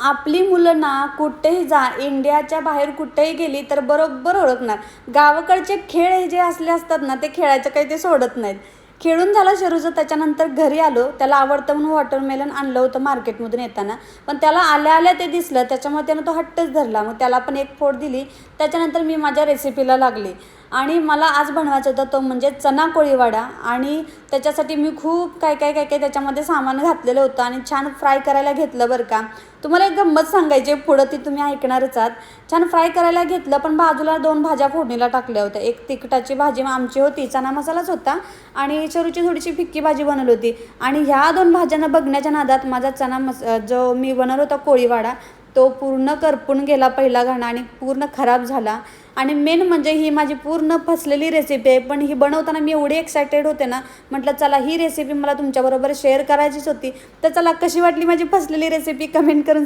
आपली मुलं ना कुठेही जा इंडियाच्या बाहेर कुठेही गेली तर बरोबर ओळखणार. गावाकडचे खेळ हे जे असले असतात ना ते खेळायचं काही ते सोडत नाहीत. खेळून झालं शरूचं त्याच्यानंतर घरी आलो. त्याला आवडतं म्हणून वॉटरमेलन आणलं होतं मार्केटमधून येताना. पण त्याला आल्या आल्या ते दिसलं त्याच्यामुळे त्यानं तो हट्टच धरला. मग त्याला पण एक फोड दिली. त्याच्यानंतर मी माझ्या रेसिपीला लागली. आणि मला आज बनवायचा होता तो म्हणजे चना कोळीवाडा. आणि त्याच्यासाठी मी खूप काय काय काय काय त्याच्यामध्ये सामान घातलेलं होतं आणि छान फ्राय करायला घेतलं बरं का. तुम्हाला एक गंमत सांगायची पुढं ती तुम्ही ऐकणारच आहात. छान फ्राय करायला घेतलं पण बाजूला दोन भाज्या फोडणीला टाकल्या होत्या. एक तिखटाची भाजी आमची होती चना मसालाच होता. आणि चरूची थोडीशी फिक्की भाजी बनवली होती. आणि ह्या दोन भाज्यांना बघण्याच्या नादात माझा चना मस जो मी बनवला होता कोळीवाडा तो पूर्ण करपून गेला पहिला घाणा आणि पूर्ण खराब झाला. आणि मेन म्हणजे ही माझी पूर्ण फसलेली रेसिपी आहे पण ही बनवताना मी एवढी एक्सायटेड होते ना म्हटलं चला ही रेसिपी मला तुमच्याबरोबर शेअर करायचीच होती. तर चला कशी वाटली माझी फसलेली रेसिपी कमेंट करून